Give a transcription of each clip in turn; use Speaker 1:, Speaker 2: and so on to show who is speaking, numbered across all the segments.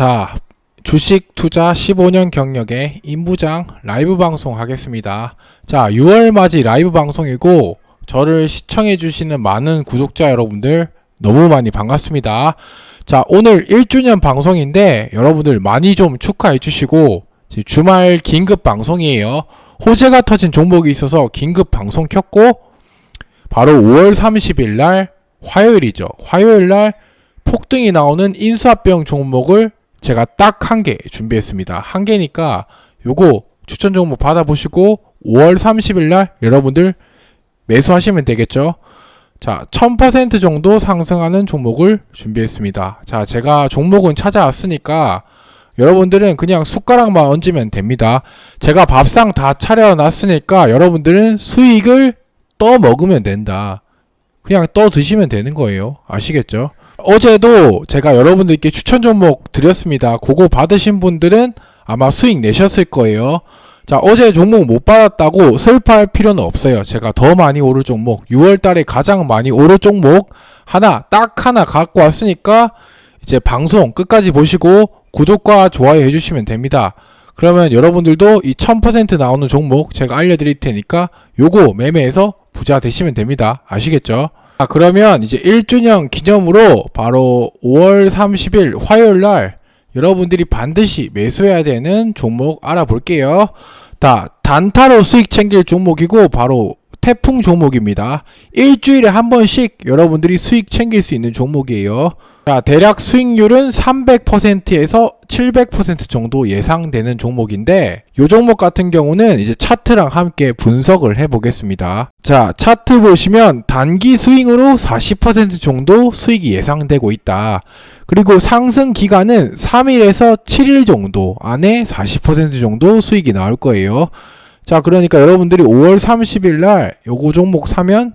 Speaker 1: 자, 주식 투자 15년 경력의 임부장 라이브 방송 하겠습니다. 자, 6월 맞이 라이브 방송이고 저를 시청해 주시는 많은 구독자 여러분들 너무 많이 반갑습니다. 자, 오늘 1주년 방송인데 여러분들 많이 좀 축하해 주시고 주말 긴급 방송이에요. 호재가 터진 종목이 있어서 긴급 방송 켰고 바로 5월 30일 날 화요일이죠. 화요일 날 폭등이 나오는 인수합병 종목을 제가 딱 한 개 준비했습니다. 한 개니까 요거 추천 종목 받아보시고 5월 30일 날 여러분들 매수하시면 되겠죠. 자, 1000% 정도 상승하는 종목을 준비했습니다. 자, 제가 종목은 찾아왔으니까 여러분들은 그냥 숟가락만 얹으면 됩니다. 제가 밥상 다 차려놨으니까 여러분들은 수익을 떠 먹으면 된다. 그냥 떠 드시면 되는 거예요. 아시겠죠? 어제도 제가 여러분들께 추천 종목 드렸습니다. 그거 받으신 분들은 아마 수익 내셨을 거예요. 자, 어제 종목 못 받았다고 슬퍼할 필요는 없어요. 제가 더 많이 오를 종목, 6월 달에 가장 많이 오를 종목 하나, 딱 하나 갖고 왔으니까 이제 방송 끝까지 보시고 구독과 좋아요 해주시면 됩니다. 그러면 여러분들도 이 1000% 나오는 종목 제가 알려드릴 테니까 요거 매매해서 부자 되시면 됩니다. 아시겠죠? 아, 그러면 이제 1주년 기념으로 바로 5월 30일 화요일 날 여러분들이 반드시 매수해야 되는 종목 알아볼게요. 자, 단타로 수익 챙길 종목이고 바로 태풍 종목입니다. 일주일에 한 번씩 여러분들이 수익 챙길 수 있는 종목이에요. 자, 대략 수익률은 300%에서 700% 정도 예상되는 종목인데 이 종목 같은 경우는 이제 차트랑 함께 분석을 해 보겠습니다. 자, 차트 보시면 단기 스윙으로 40% 정도 수익이 예상되고 있다. 그리고 상승 기간은 3일에서 7일 정도 안에 40% 정도 수익이 나올 거예요. 자, 그러니까 여러분들이 5월 30일 날 요거 종목 사면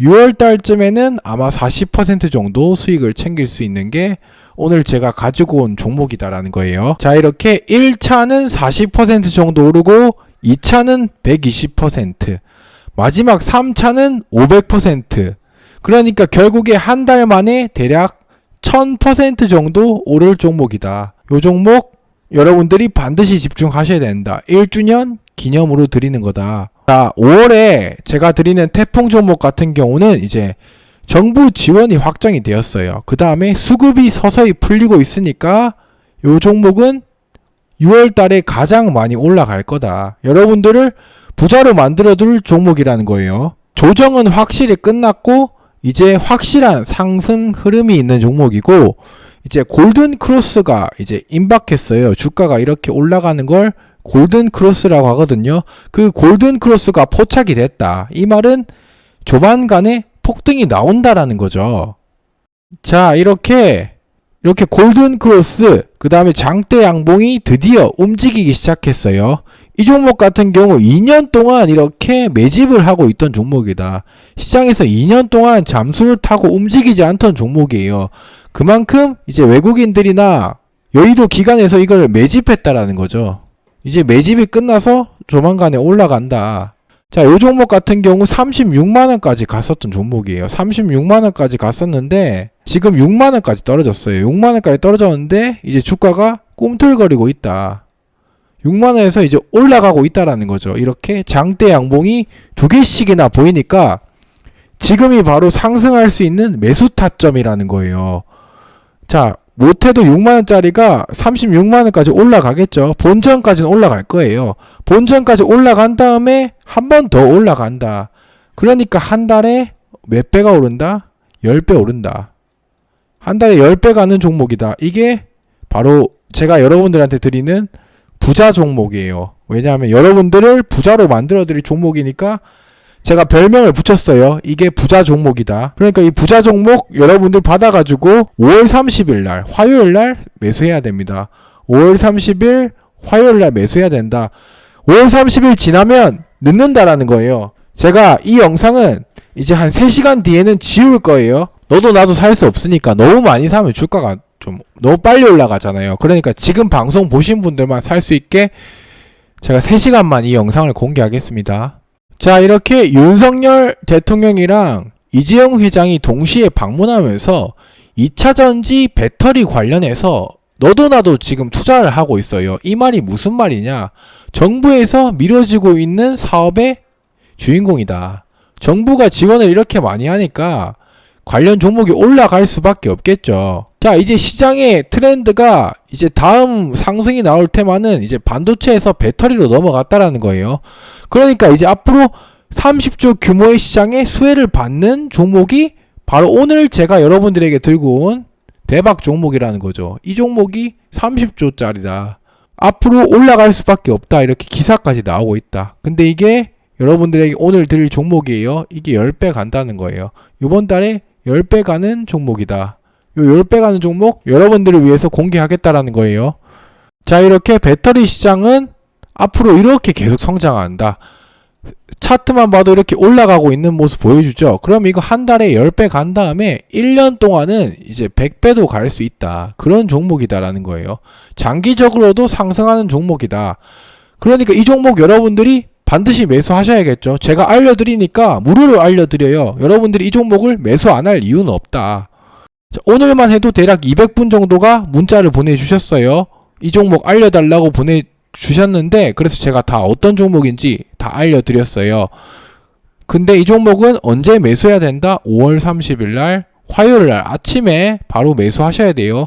Speaker 1: 6월 달쯤에는 아마 40% 정도 수익을 챙길 수 있는 게 오늘 제가 가지고 온 종목이다라는 거예요. 자, 이렇게 1차는 40% 정도 오르고 2차는 120%, 마지막 3차는 500%. 그러니까 결국에 한 달 만에 대략 1000% 정도 오를 종목이다. 요 종목 여러분들이 반드시 집중하셔야 된다. 1주년 기념으로 드리는 거다. 자, 5월에 제가 드리는 태풍 종목 같은 경우는 이제 정부 지원이 확정이 되었어요. 그 다음에 수급이 서서히 풀리고 있으니까 요 종목은 6월 달에 가장 많이 올라갈 거다. 여러분들을 부자로 만들어둘 종목이라는 거예요. 조정은 확실히 끝났고 이제 확실한 상승 흐름이 있는 종목이고 이제 골든 크로스가 이제 임박했어요. 주가가 이렇게 올라가는 걸 골든 크로스라고 하거든요. 그 골든 크로스가 포착이 됐다. 이 말은 조만간에 폭등이 나온다라는 거죠. 자, 이렇게 이렇게 골든 크로스 그 다음에 장대 양봉이 드디어 움직이기 시작했어요. 이 종목 같은 경우 2년 동안 이렇게 매집을 하고 있던 종목이다. 시장에서 2년 동안 잠수를 타고 움직이지 않던 종목이에요. 그만큼 이제 외국인들이나 여의도 기관에서 이걸 매집했다라는 거죠. 이제 매집이 끝나서 조만간에 올라간다. 자, 요 종목 같은 경우 36만원까지 갔었던 종목이에요. 36만원까지 갔었는데, 지금 6만원까지 떨어졌어요. 6만원까지 떨어졌는데, 이제 주가가 꿈틀거리고 있다. 6만원에서 이제 올라가고 있다라는 거죠. 이렇게 장대 양봉이 두 개씩이나 보이니까, 지금이 바로 상승할 수 있는 매수 타점이라는 거예요. 자, 못해도 6만원짜리가 36만원까지 올라가겠죠. 본전까지는 올라갈 거예요. 본전까지 올라간 다음에 한 번 더 올라간다. 그러니까 한 달에 몇 배가 오른다? 10배 오른다. 한 달에 10배 가는 종목이다. 이게 바로 제가 여러분들한테 드리는 부자 종목이에요. 왜냐하면 여러분들을 부자로 만들어 드릴 종목이니까 제가 별명을 붙였어요. 이게 부자 종목이다. 그러니까 이 부자 종목 여러분들 받아가지고 5월 30일 날, 화요일 날 매수해야 됩니다. 5월 30일 화요일 날 매수해야 된다. 5월 30일 지나면 늦는다라는 거예요. 제가 이 영상은 이제 한 3시간 뒤에는 지울 거예요. 너도 나도 살 수 없으니까 너무 많이 사면 주가가 좀 너무 빨리 올라가잖아요. 그러니까 지금 방송 보신 분들만 살 수 있게 제가 3시간만 이 영상을 공개하겠습니다. 자, 이렇게 윤석열 대통령이랑 이재용 회장이 동시에 방문하면서 2차 전지 배터리 관련해서 너도 나도 지금 투자를 하고 있어요. 이 말이 무슨 말이냐? 정부에서 미뤄지고 있는 사업의 주인공이다. 정부가 지원을 이렇게 많이 하니까 관련 종목이 올라갈 수밖에 없겠죠. 자, 이제 시장의 트렌드가 이제 다음 상승이 나올 테마는 이제 반도체에서 배터리로 넘어갔다라는 거예요. 그러니까 이제 앞으로 30조 규모의 시장에 수혜를 받는 종목이 바로 오늘 제가 여러분들에게 들고 온 대박 종목이라는 거죠. 이 종목이 30조짜리다. 앞으로 올라갈 수밖에 없다. 이렇게 기사까지 나오고 있다. 근데 이게 여러분들에게 오늘 드릴 종목이에요. 이게 10배 간다는 거예요. 이번 달에 10배 가는 종목이다. 요 10배 가는 종목 여러분들을 위해서 공개하겠다라는 거예요. 자, 이렇게 배터리 시장은 앞으로 이렇게 계속 성장한다. 차트만 봐도 이렇게 올라가고 있는 모습 보여주죠. 그럼 이거 한 달에 10배 간 다음에 1년 동안은 이제 100배도 갈 수 있다. 그런 종목이다라는 거예요. 장기적으로도 상승하는 종목이다. 그러니까 이 종목 여러분들이 반드시 매수하셔야겠죠. 제가 알려드리니까 무료로 알려드려요. 여러분들이 이 종목을 매수 안 할 이유는 없다. 자, 오늘만 해도 대략 200분 정도가 문자를 보내주셨어요. 이 종목 알려달라고 보내주셨는데, 그래서 제가 다 어떤 종목인지 다 알려드렸어요. 근데 이 종목은 언제 매수해야 된다? 5월 30일 날, 화요일 날 아침에 바로 매수하셔야 돼요.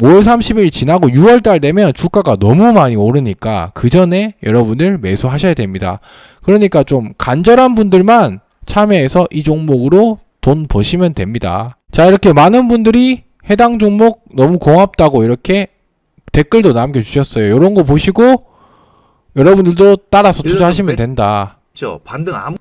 Speaker 1: 5월 30일 지나고 6월 달 되면 주가가 너무 많이 오르니까 그 전에 여러분들 매수하셔야 됩니다. 그러니까 좀 간절한 분들만 참여해서 이 종목으로 돈 버시면 됩니다. 자, 이렇게 많은 분들이 해당 종목 너무 고맙다고 이렇게 댓글도 남겨주셨어요. 이런 거 보시고 여러분들도 따라서 투자하시면 된다.
Speaker 2: 죠 반등 아무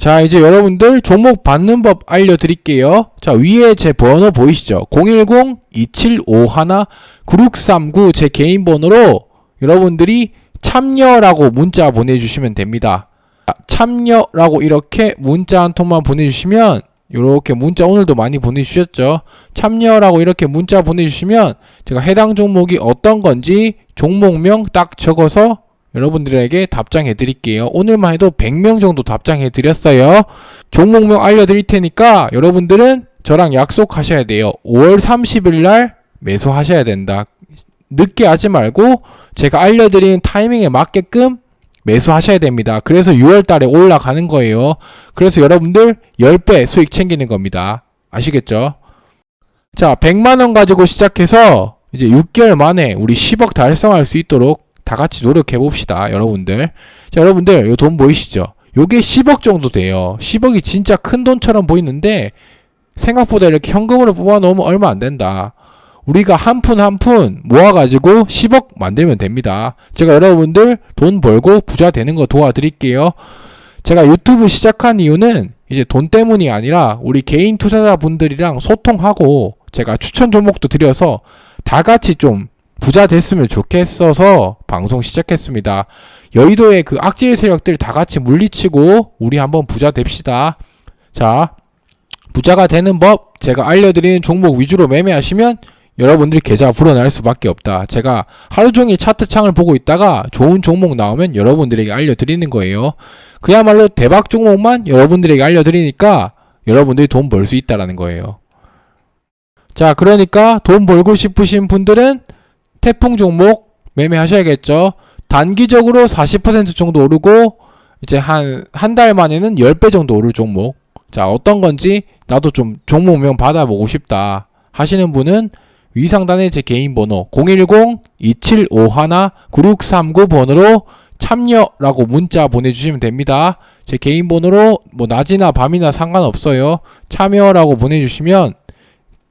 Speaker 1: 자, 이제 여러분들 종목 받는 법 알려드릴게요. 자, 위에 제 번호 보이시죠? 010-2751-9639 제 개인 번호로 여러분들이 참여라고 문자 보내주시면 됩니다. 자, 참여라고 이렇게 문자 한 통만 보내주시면 이렇게 문자 오늘도 많이 보내주셨죠? 참여라고 이렇게 문자 보내주시면 제가 해당 종목이 어떤 건지 종목명 딱 적어서 여러분들에게 답장해 드릴게요. 오늘만 해도 100명 정도 답장해 드렸어요. 종목명 알려드릴 테니까 여러분들은 저랑 약속하셔야 돼요. 5월 30일 날 매수하셔야 된다. 늦게 하지 말고 제가 알려드리는 타이밍에 맞게끔 매수하셔야 됩니다. 그래서 6월 달에 올라가는 거예요. 그래서 여러분들 10배 수익 챙기는 겁니다. 아시겠죠? 자, 100만원 가지고 시작해서 이제 6개월 만에 우리 10억 달성할 수 있도록 다 같이 노력해 봅시다, 여러분들. 자, 여러분들, 요돈 보이시죠? 요게 10억 정도 돼요. 10억이 진짜 큰 돈처럼 보이는데 생각보다 이렇게 현금으로 뽑아 놓으면 얼마 안 된다. 우리가 한 푼 한 푼 모아가지고 10억 만들면 됩니다. 제가 여러분들 돈 벌고 부자 되는 거 도와드릴게요. 제가 유튜브 시작한 이유는 이제 돈 때문이 아니라 우리 개인 투자자분들이랑 소통하고 제가 추천 종목도 드려서 다 같이 좀 부자 됐으면 좋겠어서 방송 시작했습니다. 여의도의 그 악질 세력들 다 같이 물리치고 우리 한번 부자 됩시다. 자, 부자가 되는 법 제가 알려드리는 종목 위주로 매매하시면 여러분들이 계좌 불어날 수밖에 없다. 제가 하루 종일 차트 창을 보고 있다가 좋은 종목 나오면 여러분들에게 알려드리는 거예요. 그야말로 대박 종목만 여러분들에게 알려드리니까 여러분들이 돈 벌 수 있다라는 거예요. 자, 그러니까 돈 벌고 싶으신 분들은 태풍 종목 매매하셔야겠죠. 단기적으로 40% 정도 오르고 이제 한 한 달 만에는 10배 정도 오를 종목. 자, 어떤 건지 나도 좀 종목명 받아보고 싶다 하시는 분은 위 상단에 제 개인 번호 010-2751-9639 번호로 참여라고 문자 보내주시면 됩니다. 제 개인 번호로 뭐 낮이나 밤이나 상관없어요. 참여라고 보내주시면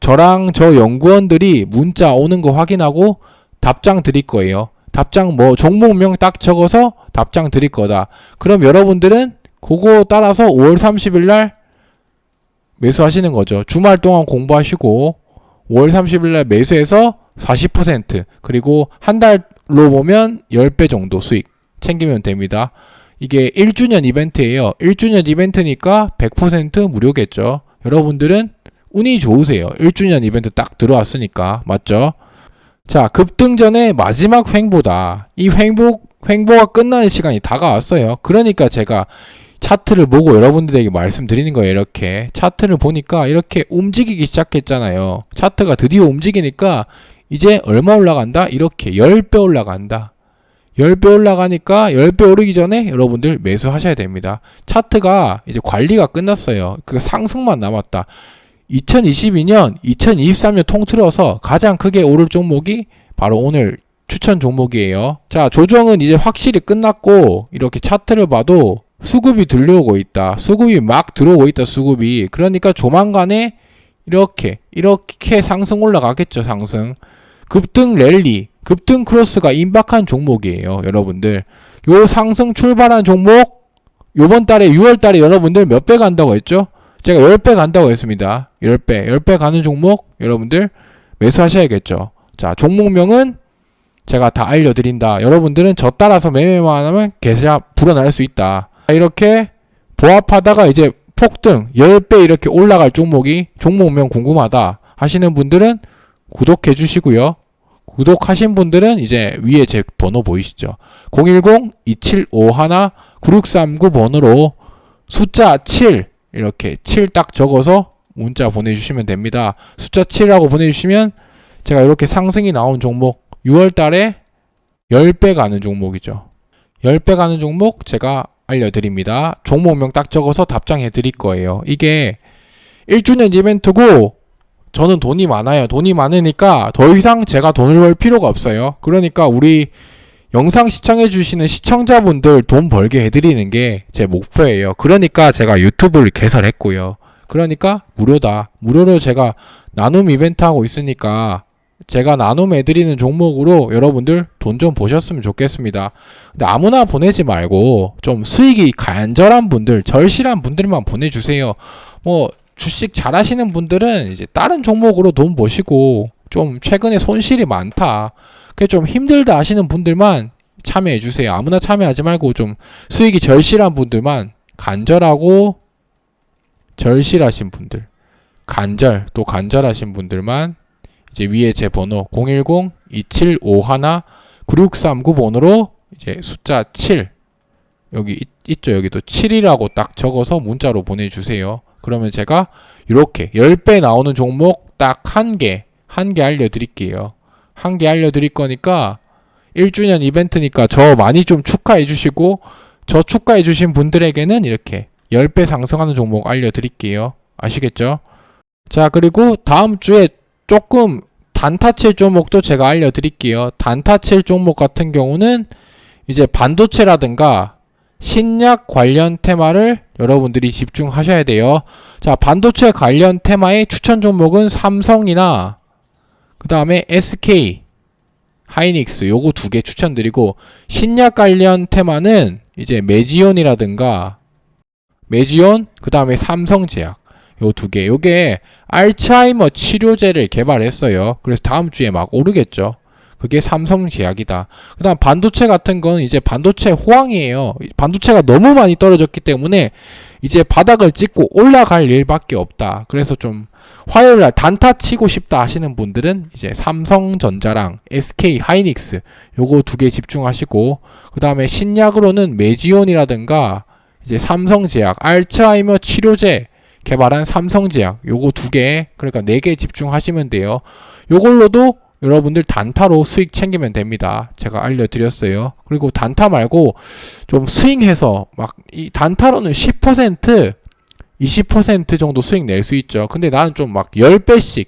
Speaker 1: 저랑 저 연구원들이 문자 오는 거 확인하고 답장 드릴 거예요. 답장 뭐 종목명 딱 적어서 답장 드릴 거다. 그럼 여러분들은 그거 따라서 5월 30일 날 매수하시는 거죠. 주말 동안 공부하시고 5월 30일 날 매수해서 40% 그리고 한 달로 보면 10배 정도 수익 챙기면 됩니다. 이게 1주년 이벤트예요. 1주년 이벤트니까 100% 무료겠죠. 여러분들은 운이 좋으세요. 1주년 이벤트 딱 들어왔으니까. 맞죠? 자, 급등 전에 마지막 횡보다. 이 횡보, 횡보가 끝나는 시간이 다가왔어요. 그러니까 제가 차트를 보고 여러분들에게 말씀드리는 거예요. 이렇게. 차트를 보니까 이렇게 움직이기 시작했잖아요. 차트가 드디어 움직이니까 이제 얼마 올라간다? 이렇게 10배 올라간다. 10배 올라가니까 10배 오르기 전에 여러분들 매수하셔야 됩니다. 차트가 이제 관리가 끝났어요. 그 상승만 남았다. 2022년, 2023년 통틀어서 가장 크게 오를 종목이 바로 오늘 추천 종목이에요. 자, 조정은 이제 확실히 끝났고 이렇게 차트를 봐도 수급이 들려오고 있다. 수급이 막 들어오고 있다. 수급이. 그러니까 조만간에 이렇게 이렇게 상승 올라가겠죠. 상승. 급등 랠리, 급등 크로스가 임박한 종목이에요. 여러분들. 요 상승 출발한 종목 요번 달에 6월 달에 여러분들 몇 배 간다고 했죠? 제가 10배 간다고 했습니다. 10배. 10배 가는 종목 여러분들 매수하셔야겠죠. 자, 종목명은 제가 다 알려드린다. 여러분들은 저 따라서 매매만 하면 계좌 불어날 수 있다. 이렇게 보합하다가 이제 폭등 10배 이렇게 올라갈 종목이 종목명 궁금하다 하시는 분들은 구독해 주시고요. 구독하신 분들은 이제 위에 제 번호 보이시죠? 010-2751-9639 번호로 숫자 7 이렇게 7 딱 적어서 문자 보내주시면 됩니다. 숫자 7이라고 보내주시면 제가 이렇게 상승이 나온 종목 6월 달에 10배 가는 종목이죠. 10배 가는 종목 제가 알려드립니다. 종목명 딱 적어서 답장해 드릴 거예요. 이게 1주년 이벤트고 저는 돈이 많아요. 돈이 많으니까 더 이상 제가 돈을 벌 필요가 없어요. 그러니까 우리 영상 시청해 주시는 시청자분들 돈 벌게 해드리는 게 제 목표예요. 그러니까 제가 유튜브를 개설했고요. 그러니까 무료다. 무료로 제가 나눔 이벤트 하고 있으니까 제가 나눔 해드리는 종목으로 여러분들 돈 좀 보셨으면 좋겠습니다. 근데 아무나 보내지 말고 좀 수익이 간절한 분들, 절실한 분들만 보내주세요. 뭐 주식 잘하시는 분들은 이제 다른 종목으로 돈 버시고 좀 최근에 손실이 많다. 그게 좀 힘들다 하시는 분들만 참여해 주세요. 아무나 참여하지 말고 좀 수익이 절실한 분들만 간절하고 절실하신 분들, 간절 또 간절하신 분들만 이제 위에 제 번호 010-2751-9639 번호로 이제 숫자 7 여기 있, 있죠 여기도 7이라고 딱 적어서 문자로 보내주세요. 그러면 제가 이렇게 10배 나오는 종목 딱 한 개, 한 개 알려드릴게요. 한 개 알려드릴 거니까 1주년 이벤트니까 저 많이 좀 축하해 주시고 저 축하해 주신 분들에게는 이렇게 10배 상승하는 종목 알려드릴게요. 아시겠죠? 자, 그리고 다음 주에 조금 단타 칠 종목도 제가 알려드릴게요. 단타 칠 종목 같은 경우는 이제 반도체라든가 신약 관련 테마를 여러분들이 집중하셔야 돼요. 자, 반도체 관련 테마의 추천 종목은 삼성이나 그 다음에 SK, 하이닉스 요거 두 개 추천드리고 신약 관련 테마는 이제 메지온이라든가 메지온 그 다음에 삼성제약 요 두 개. 요게 알츠하이머 치료제를 개발했어요. 그래서 다음 주에 막 오르겠죠. 그게 삼성제약이다. 그 다음 반도체 같은 건 이제 반도체 호황이에요. 반도체가 너무 많이 떨어졌기 때문에 이제 바닥을 찍고 올라갈 일밖에 없다. 그래서 좀 화요일 날 단타 치고 싶다 하시는 분들은 이제 삼성전자랑 SK 하이닉스 요거 두 개 집중하시고 그다음에 신약으로는 메지온이라든가 이제 삼성제약 알츠하이머 치료제 개발한 삼성제약 요거 두 개 그러니까 네 개 집중하시면 돼요. 요걸로도 여러분들 단타로 수익 챙기면 됩니다. 제가 알려드렸어요. 그리고 단타 말고 좀 스윙해서 막 이 단타로는 10% 20% 정도 수익 낼 수 있죠. 근데 나는 좀 막 10배씩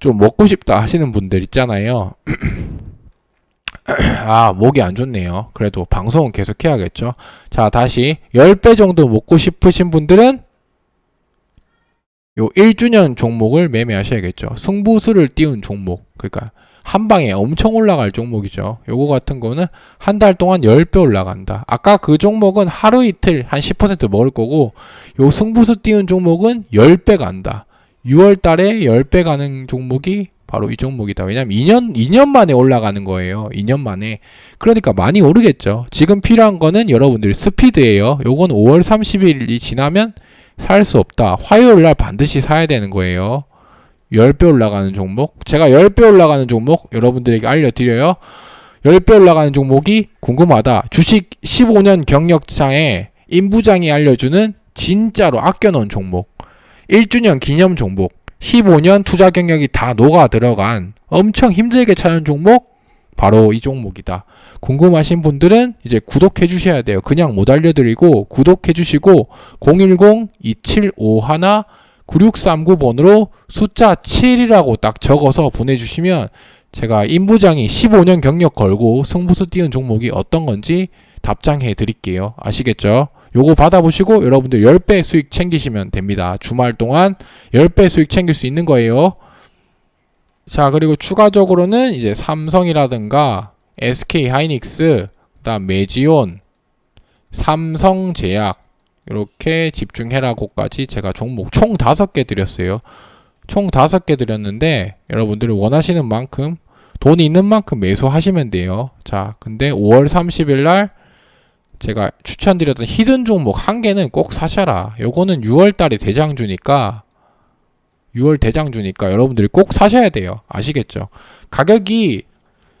Speaker 1: 좀 먹고 싶다 하시는 분들 있잖아요. 아, 목이 안 좋네요. 그래도 방송은 계속 해야겠죠. 자, 다시 10배 정도 먹고 싶으신 분들은 요 1주년 종목을 매매하셔야겠죠. 승부수를 띄운 종목. 그러니까 한 방에 엄청 올라갈 종목이죠. 요거 같은 거는 한 달 동안 10배 올라간다. 아까 그 종목은 하루 이틀 한 10% 먹을 거고 요 승부수 띄운 종목은 10배 간다. 6월 달에 10배 가는 종목이 바로 이 종목이다. 왜냐면 2년 2년 만에 올라가는 거예요. 2년 만에. 그러니까 많이 오르겠죠. 지금 필요한 거는 여러분들 스피드예요. 요건 5월 30일이 지나면 살 수 없다. 화요일 날 반드시 사야 되는 거예요. 10배 올라가는 종목. 제가 10배 올라가는 종목 여러분들에게 알려드려요. 10배 올라가는 종목이 궁금하다. 주식 15년 경력장에 임부장이 알려주는 진짜로 아껴놓은 종목. 1주년 기념 종목. 15년 투자 경력이 다 녹아 들어간 엄청 힘들게 찾은 종목 바로 이 종목이다. 궁금하신 분들은 이제 구독해 주셔야 돼요. 그냥 못 알려드리고 구독해 주시고 010-2751-9639번으로 숫자 7이라고 딱 적어서 보내주시면 제가 임부장이 15년 경력 걸고 승부수 띄운 종목이 어떤 건지 답장해 드릴게요. 아시겠죠? 요거 받아보시고 여러분들 10배 수익 챙기시면 됩니다. 주말 동안 10배 수익 챙길 수 있는 거예요. 자, 그리고 추가적으로는 이제 삼성이라든가 SK 하이닉스, 그다음 메지온, 삼성제약 이렇게 집중해라고까지 제가 종목 총 5개 드렸어요. 총 5개 드렸는데 여러분들이 원하시는 만큼 돈이 있는 만큼 매수하시면 돼요. 자, 근데 5월 30일 날 제가 추천드렸던 히든 종목 한 개는 꼭 사셔라. 요거는 6월 달에 대장주니까 6월 대장주니까 여러분들이 꼭 사셔야 돼요. 아시겠죠? 가격이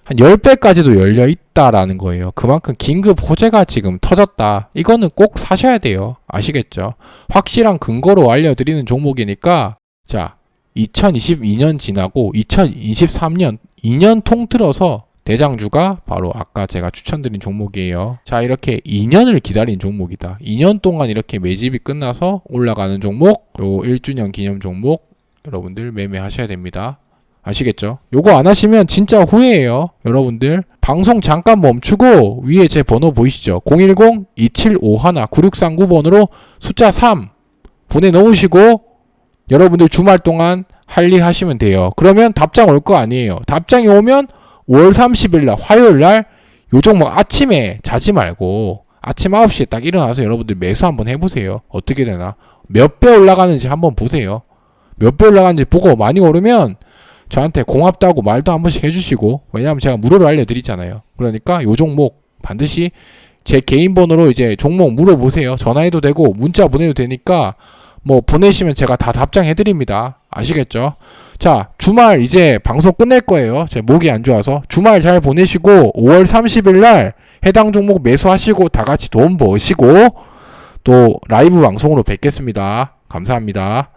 Speaker 1: 한 10배까지도 열려 있다라는 거예요. 그만큼 긴급 호재가 지금 터졌다. 이거는 꼭 사셔야 돼요. 아시겠죠? 확실한 근거로 알려드리는 종목이니까 자, 2022년 지나고 2023년 2년 통틀어서 대장주가 바로 아까 제가 추천드린 종목이에요. 자, 이렇게 2년을 기다린 종목이다. 2년 동안 이렇게 매집이 끝나서 올라가는 종목, 요 1주년 기념 종목 여러분들 매매하셔야 됩니다. 아시겠죠? 요거 안 하시면 진짜 후회해요. 여러분들 방송 잠깐 멈추고 위에 제 번호 보이시죠? 010-2751-9639번으로 숫자 3 보내놓으시고 여러분들 주말 동안 할 일 하시면 돼요. 그러면 답장 올 거 아니에요. 답장이 오면 5월 30일 날 화요일 날요 종목 아침에 자지 말고 아침 9시에 딱 일어나서 여러분들 매수 한번 해보세요. 어떻게 되나? 몇 배 올라가는지 한번 보세요. 몇 배 올라가는지 보고 많이 오르면 저한테 고맙다고 말도 한 번씩 해주시고 왜냐하면 제가 무료로 알려드리잖아요. 그러니까 요 종목 반드시 제 개인 번호로 이제 종목 물어보세요. 전화해도 되고 문자 보내도 되니까 뭐 보내시면 제가 다 답장해드립니다. 아시겠죠? 자 주말 이제 방송 끝낼 거예요. 제 목이 안 좋아서 주말 잘 보내시고 5월 30일 날 해당 종목 매수하시고 다 같이 돈 버시고 또 라이브 방송으로 뵙겠습니다. 감사합니다.